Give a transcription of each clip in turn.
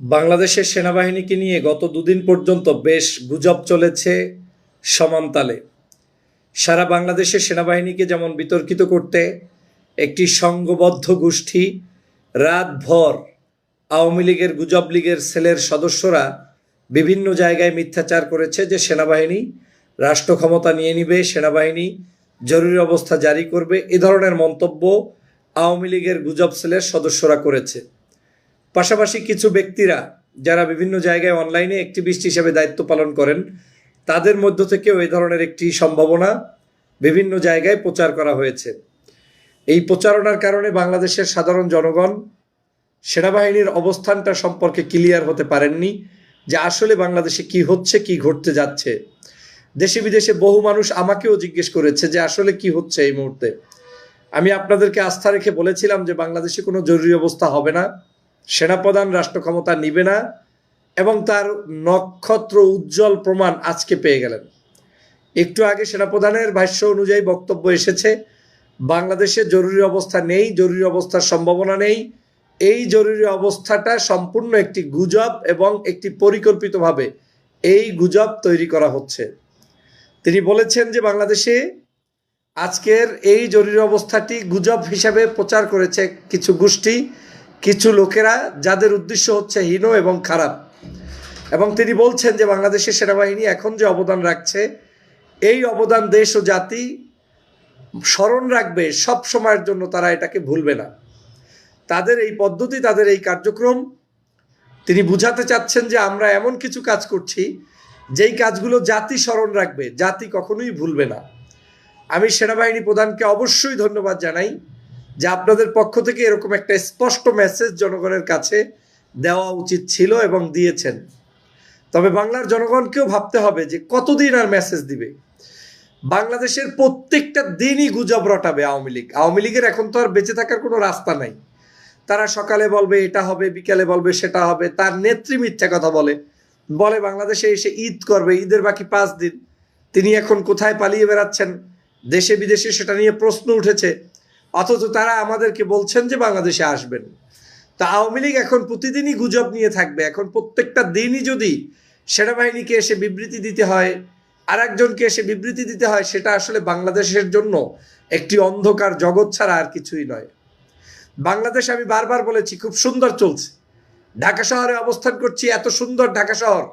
বাংলাদেশের সেনাবাহিনীকে নিয়ে গত দুদিন পর্যন্ত বেশ গুজব চলেছে সমানতালে। সারা বাংলাদেশের সেনাবাহিনীকে যেমন বিতর্কিত করতে একটি সংঘবদ্ধ গোষ্ঠী রাতভর আওয়ামী লীগের গুজব লীগের সেলের সদস্যরা বিভিন্ন জায়গায় মিথ্যাচার করেছে যে সেনাবাহিনী রাষ্ট্র ক্ষমতা নিয়ে নিবে, সেনাবাহিনী জরুরি অবস্থা জারি করবে, এ ধরনের মন্তব্য আওয়ামী লীগের গুজব সেলের সদস্যরা করেছে। পাশাপাশি কিছু ব্যক্তিরা যারা বিভিন্ন জায়গায় অনলাইনে অ্যাক্টিভিস্ট হিসেবে দায়িত্ব পালন করেন, তাদের মধ্য থেকেও এই ধরনের একটি সম্ভাবনা বিভিন্ন জায়গায় প্রচার করা হয়েছে। এই প্রচারণার কারণে বাংলাদেশের সাধারণ জনগণ সেনাবাহিনীর অবস্থানটা সম্পর্কে ক্লিয়ার হতে পারেননি যে আসলে বাংলাদেশে কি হচ্ছে, কি ঘটতে যাচ্ছে। দেশে বিদেশে বহু মানুষ আমাকেও জিজ্ঞেস করেছে যে আসলে কি হচ্ছে এই মুহূর্তে। আমি আপনাদেরকে আস্থা রেখে বলেছিলাম যে বাংলাদেশে কোনো জরুরি অবস্থা হবে না। সেনাপ্রধান রাষ্ট্র ক্ষমতা নিবে না এবং তার নক্ষত্র উজ্জ্বল প্রমাণ আজকে পেয়ে গেলেন। একটু আগে সেনাপ্রধানের ভাষ্য অনুযায়ী বক্তব্য এসেছে, বাংলাদেশে জরুরি অবস্থা নেই, জরুরি অবস্থার সম্ভাবনা নেই। এই জরুরি অবস্থাটা সম্পূর্ণ একটি গুজব এবং একটি পরিকল্পিতভাবে এই গুজব তৈরি করা হচ্ছে। তিনি বলেছেন যে বাংলাদেশে আজকের এই জরুরি অবস্থাটি গুজব হিসাবে প্রচার করেছে কিছু গোষ্ঠী কিছু লোকেরা যাদের উদ্দেশ্য হচ্ছে হীন এবং খারাপ। এবং তিনি বলছেন যে বাংলাদেশের সেনাবাহিনী এখন যে অবদান রাখছে, এই অবদান দেশ ও জাতি স্মরণ রাখবে সব সময়ের জন্য তারা এটাকে ভুলবে না। তাদের এই পদ্ধতি, তাদের এই কার্যক্রম, তিনি বুঝাতে চাচ্ছেন যে আমরা এমন কিছু কাজ করছি, যেই কাজগুলো জাতি স্মরণ রাখবে, জাতি কখনোই ভুলবে না। আমি সেনাবাহিনী প্রধানকে অবশ্যই ধন্যবাদ জানাই। যে আপনাদের পক্ষ থেকে এরকম একটা স্পষ্ট মেসেজ জনগণের কাছে দেওয়া উচিত ছিল এবং দিয়েছেন। তবে বাংলার জনগণকেও ভাবতে হবে যে কতদিন আর মেসেজ দিবে? বাংলাদেশের প্রত্যেকটা দিনই গুজব রটাবে আওয়ামী লীগ। আওয়ামী লীগের এখন তো আর বেঁচে থাকার কোনো রাস্তা নাই। তারা সকালে বলবে এটা হবে, বিকালে বলবে সেটা হবে, তার নেত্রী মিথ্যা কথা বলে। বলে বাংলাদেশে এসে ঈদ করবে, ঈদের বাকি পাঁচ দিন। তিনি এখন কোথায় পালিয়ে বেড়াচ্ছেন? দেশে বিদেশে সেটা নিয়ে প্রশ্ন উঠেছে। অথচ তারা আমাদেরকে বলছেন যে বাংলাদেশে আসবেন। তা আওয়ামী লীগ এখন প্রতিদিনই গুজব নিয়ে থাকবে। এখন প্রত্যেকটা দিনই যদি সেনাবাহিনীকে এসে বিবৃতি দিতে হয় আর একজনকে এসে বিবৃতি দিতে হয়, সেটা আসলে বাংলাদেশের জন্য একটি অন্ধকার জগৎ ছাড়া আর কিছুই নয়। বাংলাদেশ আমি বারবার বলেছি, খুব সুন্দর চলছে। ঢাকা শহরে অবস্থান করছি, এত সুন্দর ঢাকা শহর।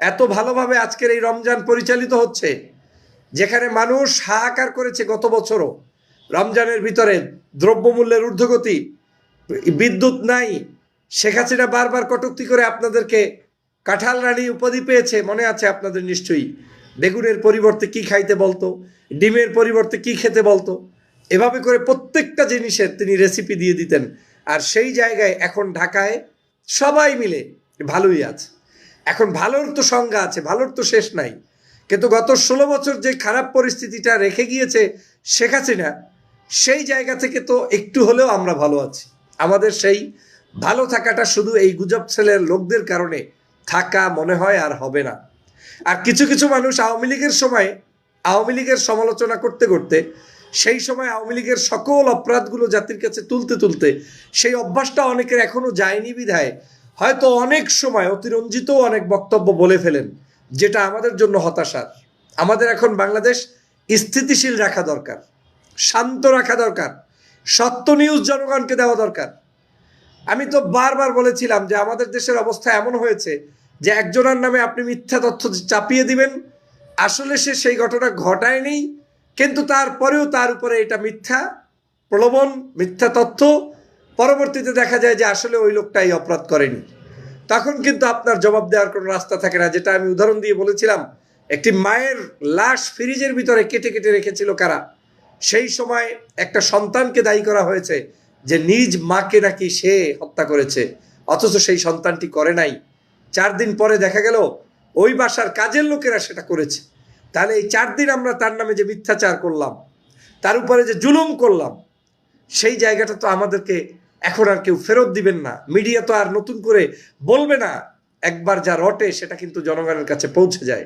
এত ভালোভাবে আজকের এই রমজান পরিচালিত হচ্ছে, যেখানে মানুষ হাহাকার করেছে গত বছরও। রমজানের ভিতরে দ্রব্যমূল্যের ঊর্ধ্বগতি, বিদ্যুৎ নাই, শেখ হাসিনা বারবার কটুক্তি করে আপনাদেরকে কাঁঠাল রানী উপাধি পেয়েছে, মনে আছে আপনাদের নিশ্চয়ই? বেগুনের পরিবর্তে কি খাইতে বলতো? ডিমের পরিবর্তে কি খেতে বলতো? এভাবে করে প্রত্যেকটা জিনিসের তিনি রেসিপি দিয়ে দিতেন। আর সেই জায়গায় এখন ঢাকায় সবাই মিলে ভালোই আছে। এখন ভালোর তো সংজ্ঞা আছে, ভালোর তো শেষ নাই। কিন্তু গত ষোলো বছর যে খারাপ পরিস্থিতিটা রেখে গিয়েছে শেখ হাসিনা সেই জায়গা থেকে তো একটু হলেও আমরা ভালো আছি। আমাদের সেই ভালো থাকাটা শুধু এই গুজব ছেলের লোকদের কারণে থাকা মনে হয় আর হবে না। আর কিছু কিছু মানুষ আওয়ামী লীগের সময়, আওয়ামী লীগের সমালোচনা করতে করতে, সেই সময় আওয়ামী লীগের সকল অপরাধগুলো জাতির কাছে তুলতে তুলতে সেই অভ্যাসটা অনেকের এখনও যায়নি বিধায়। হয়তো অনেক সময় অতিরঞ্জিত অনেক বক্তব্য বলে ফেলেন, যেটা আমাদের জন্য হতাশার। আমাদের এখন বাংলাদেশ স্থিতিশীল রাখা দরকার। শান্ত রাখা দরকার। সত্য নিউজ জনগণকে দেওয়া দরকার। আমি তো বারবার বলেছিলাম যে আমাদের দেশের অবস্থা এমন হয়েছে যে একজনের নামে আপনি মিথ্যা তথ্য চাপিয়ে দিবেন। আসলে সে সেই ঘটনা ঘটায়নি, কিন্তু তারপরেও তার উপরে এটা মিথ্যা প্রলোভন, মিথ্যা তথ্য। পরবর্তীতে দেখা যায় যে আসলে ওই লোকটাই অপরাধ করেনি। তখন কিন্তু আপনার জবাব দেওয়ার কোনো রাস্তা থাকে না, যেটা আমি উদাহরণ দিয়ে বলেছিলাম, একটি মায়ের লাশ ফ্রিজের ভিতরে কেটে কেটে রেখেছিল কারা? সেই সময় একটা সন্তানকে দায়ী করা হয়েছে যে নিজ মাকে নাকি সে হত্যা করেছে, অথচ সেই সন্তানটি করে নাই। চার দিন পরে দেখা গেল, ওই বাসার কাজের লোকেরা সেটা করেছে। তাহলে এই চার দিন আমরা তার নামে যে মিথ্যাচার করলাম, তার উপরে যে জুলুম করলাম, সেই জায়গাটা তো আমাদেরকে এখন আর কেউ ফেরত দিবেন না। মিডিয়া তো আর নতুন করে বলবে না, একবার যা রটে সেটা কিন্তু জনগণের কাছে পৌঁছে যায়।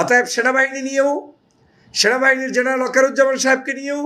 অতএব সেনাবাহিনী নিয়েও সেনাবাহিনীর জেনারেল অকারুজ্জামান সাহেবকে নিয়েও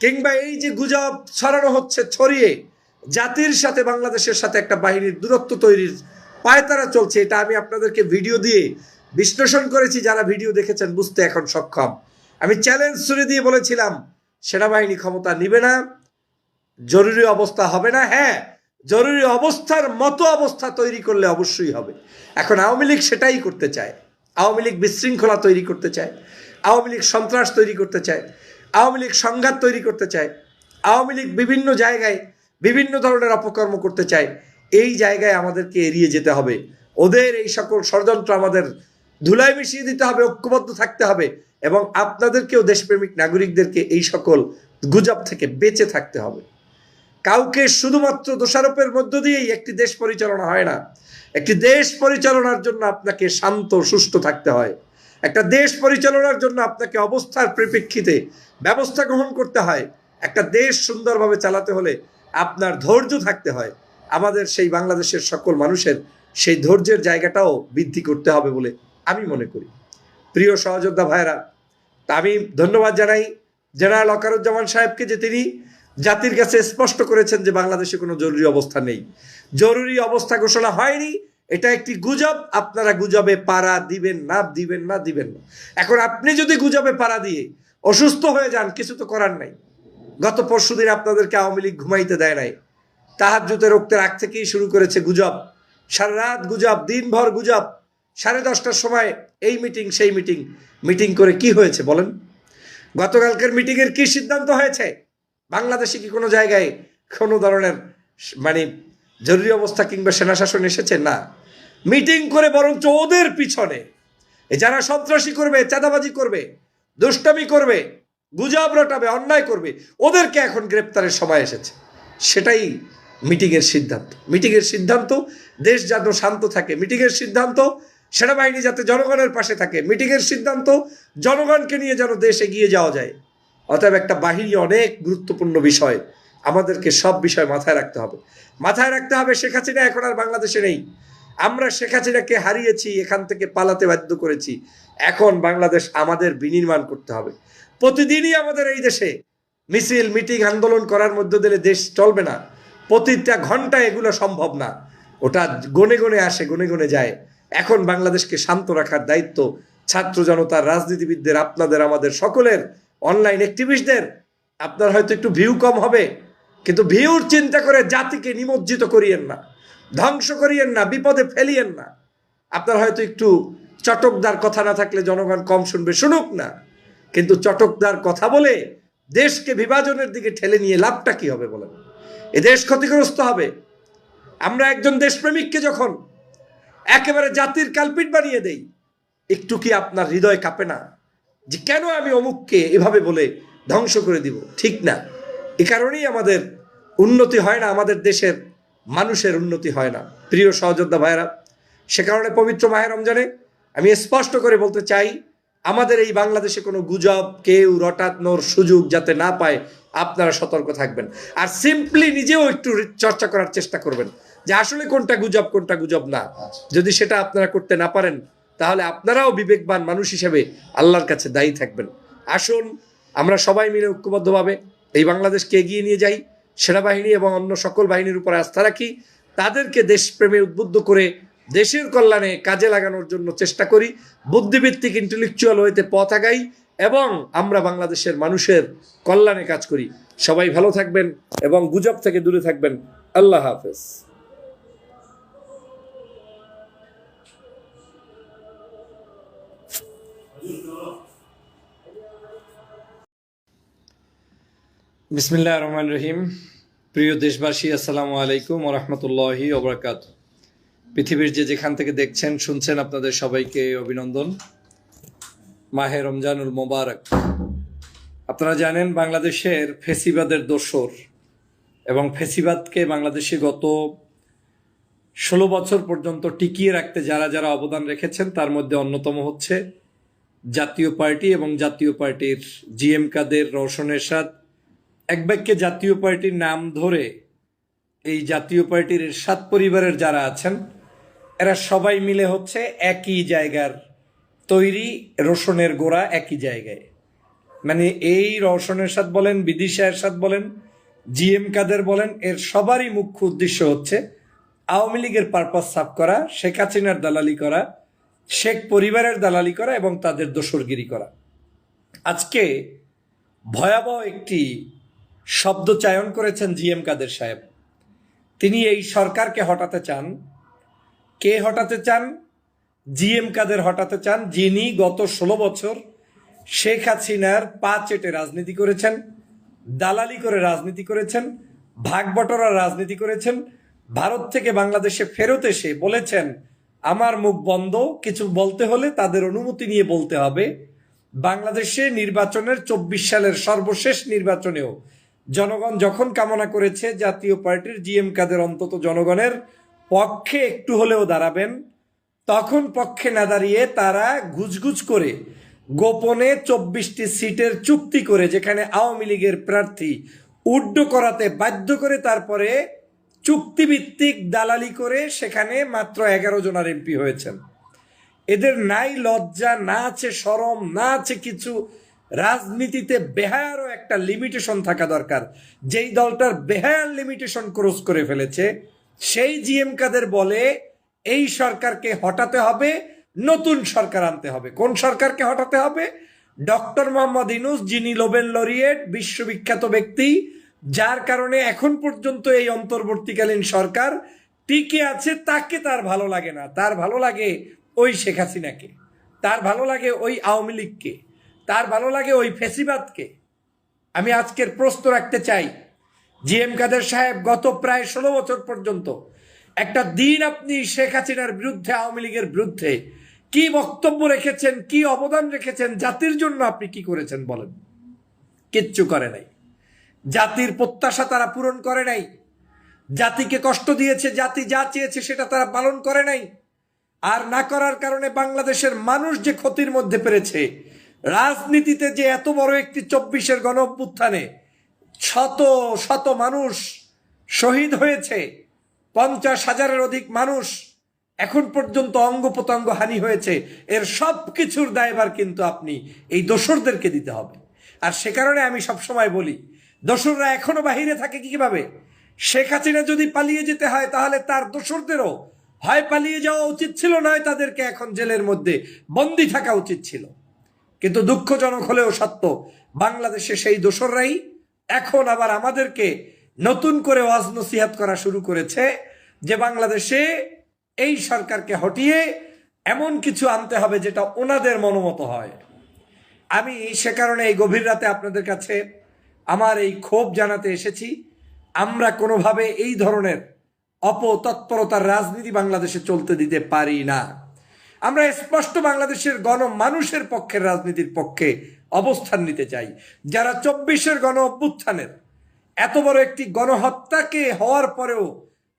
কিংবা এই যে গুজব ছড়ানো হচ্ছে, ছড়িয়ে জাতির সাথে বাংলাদেশের সাথে একটা বাহিনীর দূরত্ব তৈরির পায়তারা চলছে, এটা আমি আপনাদেরকে ভিডিও দিয়ে বিশ্লেষণ করেছি, যারা ভিডিও দেখেছেন বুঝতে এখন সক্ষম। আমি চ্যালেঞ্জ ছুড়ে দিয়ে বলেছিলাম, সেনাবাহিনী ক্ষমতা নিবে না, জরুরি অবস্থা হবে না হ্যাঁ জরুরি অবস্থার মতো অবস্থা তৈরি করলে অবশ্যই হবে। এখন আওয়ামী লীগ সেটাই করতে চায়, আওয়ামী লীগ বিশৃঙ্খলা তৈরি করতে চায়। আওয়ামী লীগ সন্ত্রাস তৈরি করতে চায়, আওয়ামী লীগ সংঘাত তৈরি করতে চায়, আওয়ামী লীগ বিভিন্ন জায়গায় বিভিন্ন ধরনের অপকর্ম করতে চায়, এই জায়গায় আমাদেরকে এড়িয়ে যেতে হবে। ওদের এই সকল ষড়যন্ত্র আমাদের ধুলাই মিশিয়ে দিতে হবে, ঐক্যবদ্ধ থাকতে হবে এবং আপনাদেরকেও দেশপ্রেমিক নাগরিকদেরকে এই সকল গুজব থেকে বেঁচে থাকতে হবে। কাউকে শুধুমাত্র দোষারোপের মধ্য দিয়েই একটি দেশ পরিচালনা হয় না। একটি দেশ পরিচালনার জন্য আপনাকে শান্ত সুষ্ঠু থাকতে হয়। একটা দেশ পরিচালনার জন্য আপনাকে অবস্থার পরিপ্রেক্ষিতে ব্যবস্থা গ্রহণ করতে হয়। একটা দেশ সুন্দরভাবে চালাতে হলে আপনার ধৈর্য থাকতে হয়। আমাদের সেই বাংলাদেশের সকল মানুষের সেই ধৈর্যের জায়গাটাও বৃদ্ধি করতে হবে বলে আমি মনে করি। প্রিয় সহযোদ্ধা ভাইরা তা আমি ধন্যবাদ জানাই। জেনারেল অকারুজ্জামান সাহেবকে যে তিনি জাতির কাছে স্পষ্ট করেছেন যে বাংলাদেশে কোনো জরুরি অবস্থা নেই। জরুরি অবস্থা ঘোষণা হয়নি। এটা একটি গুজব, আপনারা গুজবে পাড়া দিবেন না দিবেন না দিবেন না। এখন আপনি যদি গুজবে পাড়া দিয়ে অসুস্থ হয়ে যান, কিছু তো করার নাই। গত পরশুদিন আপনাদেরকে আওয়ামী লীগ ঘুমাইতে দেয় নাই। তাহার জুতে রক্তের আগ থেকেই শুরু করেছে গুজব। সারা রাত গুজব, দিনভর গুজব। সাড়ে দশটার সময় এই মিটিং, সেই মিটিং। মিটিং করে কি হয়েছে বলেন? গতকালকের মিটিংয়ের কি সিদ্ধান্ত হয়েছে? বাংলাদেশে কি কোনো জায়গায় কোনো ধরনের মানে জরুরি অবস্থা কিংবা সেনা শাসন এসেছে? না। মিটিং করে বরঞ্চ ওদের পিছনে। যারা সন্ত্রাসী করবে, চাঁদাবাজি করবে, দুষ্টামি করবে, গুজব রটাবে, অন্যায় করবে, ওদেরকে এখন গ্রেপ্তারের সময় এসেছে। সেটাই মিটিংয়ের সিদ্ধান্ত। মিটিংয়ের সিদ্ধান্ত, দেশ যেন শান্ত থাকে। মিটিংয়ের সিদ্ধান্ত, সেনাবাহিনী যাতে জনগণের পাশে থাকে। মিটিংয়ের সিদ্ধান্ত, জনগণকে নিয়ে যেন দেশ এগিয়ে যাওয়া যায়। অতএব একটা বাহিনী অনেক গুরুত্বপূর্ণ বিষয়। আমাদেরকে সব বিষয় মাথায় রাখতে হবে। মাথায় রাখতে হবে শেখ হাসিনা এখন আর বাংলাদেশে নেই। আমরা শেখ হাসিনাকে হারিয়েছি, এখান থেকে পালাতে বাধ্য করেছি। এখন বাংলাদেশ আমাদের বিনির্মাণ করতে হবে। প্রতিদিনই আমাদের এই দেশে মিছিল, মিটিং, আন্দোলন করার মধ্য দিলে দেশ চলবে না। প্রতিটা ঘণ্টা এগুলো সম্ভব না। ওটা গনে গনে আসে, গনে গনে যায়। এখন বাংলাদেশকে শান্ত রাখার দায়িত্ব ছাত্র জনতার রাজনীতিবিদদের, আপনাদের, আমাদের সকলের অনলাইন অ্যাক্টিভিস্টদের আপনার হয়তো একটু ভিউ কম হবে। কিন্তু ভিউর চিন্তা করে জাতিকে নিমজ্জিত করিয়েন না, ধ্বংস করিয়েন না, বিপদে ফেলিয়েন না। আপনার হয়তো একটু চটকদার কথা না থাকলে জনগণ কম শুনবে, শুনুক না। কিন্তু চটকদার কথা বলে দেশকে বিভাজনের দিকে ঠেলে নিয়ে লাভটা কি হবে বলেন? এ দেশ ক্ষতিগ্রস্ত হবে। আমরা একজন দেশপ্রেমিককে যখন একেবারে জাতির কালপিট বানিয়ে দেই, একটু কি আপনার হৃদয় কাঁপে না যে কেন আমি অমুককে এভাবে বলে ধ্বংস করে দিব? ঠিক না। এ কারণেই আমাদের উন্নতি হয় না, আমাদের দেশের মানুষের উন্নতি হয় না। প্রিয় সহযোদ্ধা ভাইরা সে কারণে পবিত্র মাহের রমজানে আমি স্পষ্ট করে বলতে চাই, আমাদের এই বাংলাদেশে কোনো গুজব, কেউ রটানোর সুযোগ যাতে না পায়, আপনারা সতর্ক থাকবেন। আর সিম্পলি নিজেও একটু চর্চা করার চেষ্টা করবেন যে আসলে কোনটা গুজব কোনটা গুজব না। যদি সেটা আপনারা করতে না পারেন, তাহলে আপনারাও বিবেকবান মানুষ হিসেবে আল্লাহর কাছে দায়ী থাকবেন। আসুন, আমরা সবাই মিলে ঐক্যবদ্ধভাবে এই বাংলাদেশকে এগিয়ে নিয়ে যাই, সেনাবাহিনী এবং অন্য সকল বাহিনীর উপর আস্থা রাখি, তাদেরকে দেশপ্রেমে উদ্বুদ্ধ করে দেশের কল্যাণে কাজে লাগানোর জন্য চেষ্টা করি বুদ্ধিভিত্তিক ইন্টেলেকচুয়াল হইতে পথ আগাই এবং আমরা বাংলাদেশের মানুষের কল্যাণে কাজ করি। সবাই ভালো থাকবেন এবং গুজব থেকে দূরে থাকবেন। আল্লাহ হাফেজ। বিসমিল্লাহ রহমান রহিম। প্রিয় দেশবাসী, আসসালামু আলাইকুম রহমতুল্লাহি ওবরাকাত পৃথিবীর যে যেখান থেকে দেখছেন, শুনছেন আপনাদের সবাইকে অভিনন্দন। মাহে রমজানুল মোবারক। আপনারা জানেন, বাংলাদেশের ফেসিবাদের দোসর এবং ফেসিবাদকে বাংলাদেশে গত ষোলো বছর পর্যন্ত টিকিয়ে রাখতে যারা যারা অবদান রেখেছেন, তার মধ্যে অন্যতম হচ্ছে জাতীয় পার্টি এবং জাতীয় পার্টির জিএম কাদের রওশন এরশাদ এক বাক্যে জাতীয় পার্টির নাম ধরে এই জাতীয় পার্টির সাত পরিবারের যারা আছেন, এরা সবাই মিলে হচ্ছে একই জায়গার তৈরি রোশনের গোড়া একই জায়গায়। মানে এই রওশন এরশাদ বলেন, বিদিশা এরশাদ বলেন জিএম কাদের বলেন, এর সবারই মুখ্য উদ্দেশ্য হচ্ছে আওয়ামী লীগের পারপাস সাফ করা, শেখ হাসিনার দালালি করা, শেখ পরিবারের দালালি করা এবং তাদের দোসরগিরি করা। আজকে ভয়াবহ একটি শব্দ চায়ন করেছেন জি এম কাদের সাহেব। তিনি এই সরকারকে হটাতে চান। কে হটাতে চান? জি এম কাদের হটাতে চান, যিনি গত ষোলো বছর শেখ হাসিনার পা চেটে রাজনীতি করেছেন, দালালি করে রাজনীতি করেছেন, ভাগ বটরার রাজনীতি করেছেন, ভারত থেকে বাংলাদেশে ফেরত এসে বলেছেন, আমার মুখ বন্ধ, কিছু বলতে হলে তাদের অনুমতি নিয়ে বলতে হবে। বাংলাদেশে নির্বাচনের চব্বিশ সালের সর্বশেষ নির্বাচনেও জনগণ যখন কামনা করেছে, জাতীয় পার্টির জিএম কাদের অন্তত জনগণের পক্ষে একটু হলেও দাঁড়াবেন, তখন পক্ষে না দাঁড়িয়ে তারা গুজগুজ করে গোপনে চব্বিশটি সিটের চুক্তি করে, যেখানে আওয়ামী লীগের প্রার্থী উড্ড করাতে বাধ্য করে তারপরে চুক্তিভিত্তিক দালালি করে সেখানে মাত্র এগারো জনার এমপি হয়েছেন। এদের নাই লজ্জা, না আছে সরম না আছে কিছু রাজনীতিতে বেহায়ারও একটা লিমিটেশন থাকা দরকার। যেই দলটার বেহায়ার লিমিটেশন ক্রস করে ফেলেছে, সেই জিএম কাদের বলে, এই সরকারকে হটাতে হবে, নতুন সরকার আনতে হবে। কোন সরকারকে হটাতে হবে? ডক্টর মোহাম্মদ ইনুস যিনি লোবেন লরিয়েট বিশ্ববিখ্যাত ব্যক্তি, যার কারণে এখন পর্যন্ত এই অন্তর্বর্তীকালীন সরকার টিকে আছে, তাকে তার ভালো লাগে না। তার ভালো লাগে ওই শেখ হাসিনাকে। তার ভালো লাগে ওই আওয়ামী লীগকে। তার ভালো লাগে ওই ফেসিবাদকে। আমি আজকের প্রশ্ন রাখতে চাই। জি এম কাদের সাহেব গত প্রায় ষোলো বছর পর্যন্ত একটা দিন আপনি শেখ হাসিনার বিরুদ্ধে, আওয়ামী লীগের বিরুদ্ধে কি বক্তব্য রেখেছেন, কি অবদান রেখেছেন, জাতির জন্য আপনি কি করেছেন বলেন? কিচ্ছু করে নাই। জাতির প্রত্যাশা তারা পূরণ করে নাই। জাতিকে কষ্ট দিয়েছে, জাতি যা চেয়েছে সেটা তারা পালন করে নাই। আর না করার কারণে বাংলাদেশের মানুষ যে ক্ষতির মধ্যে পেরেছে রাজনীতিতে যে এত বড় একটি চব্বিশের গণ অভ্যুত্থানে শত শত মানুষ শহীদ হয়েছে, পঞ্চাশ হাজারের অধিক মানুষ এখন পর্যন্ত অঙ্গ প্রত্যঙ্গ হানি হয়েছে, এর সব কিছুর দায়ভার কিন্তু আপনি এই দোসরদেরকে দিতে হবে। আর সে কারণে আমি সবসময় বলি, দোসররা এখনও বাহিরে থাকে কীভাবে? শেখ হাসিনা যদি পালিয়ে যেতে হয়, তাহলে তার দোসরদেরও হয় পালিয়ে যাওয়া উচিত ছিল, নয় তাদেরকে এখন জেলের মধ্যে বন্দি থাকা উচিত ছিল। কিন্তু দুঃখজনক হলেও সত্য, বাংলাদেশে সেই দোসররাই এখন আবার আমাদেরকে নতুন করে ওয়াজ নসিহাত করা শুরু করেছে যে বাংলাদেশে এই সরকারকে হটিয়ে এমন কিছু আনতে হবে যেটা ওনাদের মনোমত হয়। আমি সে কারণে এই গভীর রাতে আপনাদের কাছে আমার এই ক্ষোভ জানাতে এসেছি। আমরা কোনোভাবে এই ধরনের অপতৎপরতার রাজনীতি বাংলাদেশে চলতে দিতে পারি না। আমরা স্পষ্ট বাংলাদেশের গণ মানুষের পক্ষের রাজনীতির পক্ষে অবস্থান নিতে চাই। যারা চব্বিশের গণ অভ্যুত্থানের, এত বড় একটি গণহত্যাকে হওয়ার পরেও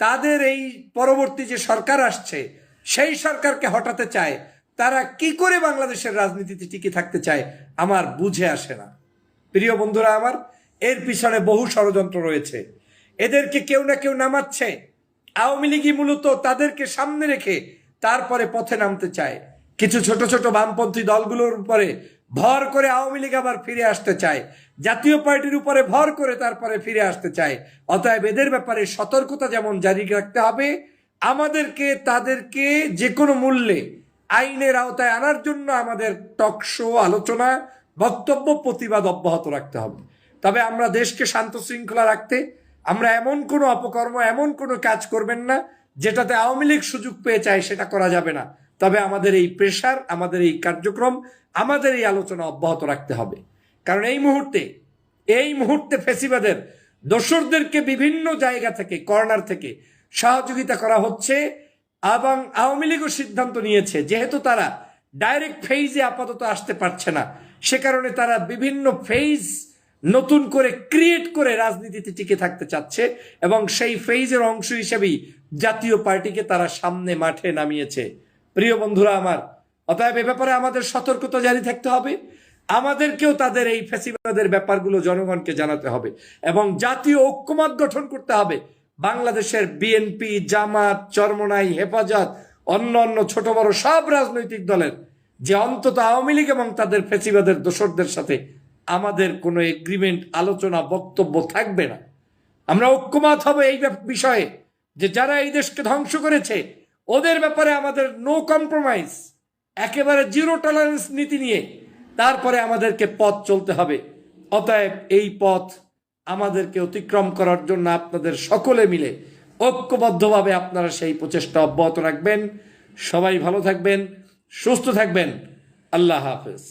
তাদের এই পরবর্তী যে সরকার আসছে, সেই সরকারকে হটাতে চায়, তারা কি করে বাংলাদেশের রাজনীতিতে টিকে থাকতে চায়, আমার বুঝে আসে না। প্রিয় বন্ধুরা আমার, এর পিছনে বহু ষড়যন্ত্র রয়েছে। এদেরকে কেউ না কেউ নামাচ্ছে। আওয়ামী লীগই মূলত তাদেরকে সামনে রেখে তারপরে পথে নামতে চায়। কিছু ছোট ছোট বামপন্থী দলগুলোর উপরে ভর করে আওয়ামী লীগ আবার ফিরে আসতে চায়। জাতীয় পার্টির উপরে ভর করে তারপরে ফিরে আসতে চায়। অতএব এদের ব্যাপারে সতর্কতা যেমন জারি রাখতে হবে, আমাদেরকে, তাদেরকে যে কোনো মূল্যে আইনের আওতায় আনার জন্য আমাদের টকশো আলোচনা, বক্তব্য, প্রতিবাদ অব্যাহত রাখতে হবে। তবে আমরা দেশকে শান্ত শৃঙ্খলা রাখতে, আমরা এমন কোনো অপকর্ম, এমন কোনো কাজ করবেন না যেটাতে আওয়ামী লীগ সুযোগ পেয়ে চায় সেটা করা যাবে না। তবে আমাদের এই প্রেশার আমাদের এই কার্যক্রম, আমাদের এই আলোচনা অব্যাহত রাখতে হবে। কারণ এই মুহূর্তে এই মুহূর্তে ফেসিবাদের দোসরদেরকে বিভিন্ন জায়গা থেকে কর্নার থেকে সহযোগিতা করা হচ্ছে এবং আওয়ামী লীগও সিদ্ধান্ত নিয়েছে, যেহেতু তারা ডাইরেক্ট ফেইজে আপাতত আসতে পারছে না, সে কারণে তারা বিভিন্ন ফেইজ নতুন করে ক্রিয়েট করে রাজনীতিতে টিকে থাকতে চাচ্ছে এবং সেই ফেইজের অংশ হিসেবেই জাতীয় পার্টিকে তারা সামনে মাঠে নামিয়েছে। প্রিয় বন্ধুরা আমার, অতএব এ ব্যাপারে আমাদের সতর্কতা জারি থাকতে হবে। আমাদেরকেও তাদের এই ফেসিবাদের ব্যাপারগুলো জনগণকে জানাতে হবে এবং জাতীয় ঐক্যমত গঠন করতে হবে। বাংলাদেশের বিএনপি, জামাত, চরমনাই, হেফাজত, অন্য অন্য ছোট বড় সব রাজনৈতিক দলের যে অন্তত আওয়ামী লীগ এবং তাদের ফেসিবাদের দোসরদের সাথে আমাদের কোনো এগ্রিমেন্ট আলোচনা, বক্তব্য থাকবে না। আমরা ঐক্যমত হব এই বিষয়ে। যে যারা এই দেশকে ধ্বংস করেছে, ওদের ব্যাপারে আমাদের নো কম্প্রোমাইজ একেবারে জিরো টলারেন্স নীতি নিয়ে তারপরে আমাদেরকে পথ চলতে হবে। অতএব এই পথ আমাদেরকে অতিক্রম করার জন্য আপনাদের সকলে মিলে ঐক্যবদ্ধভাবে আপনারা সেই প্রচেষ্টা অব্যাহত রাখবেন। সবাই ভালো থাকবেন, সুস্থ থাকবেন। আল্লাহ হাফেজ।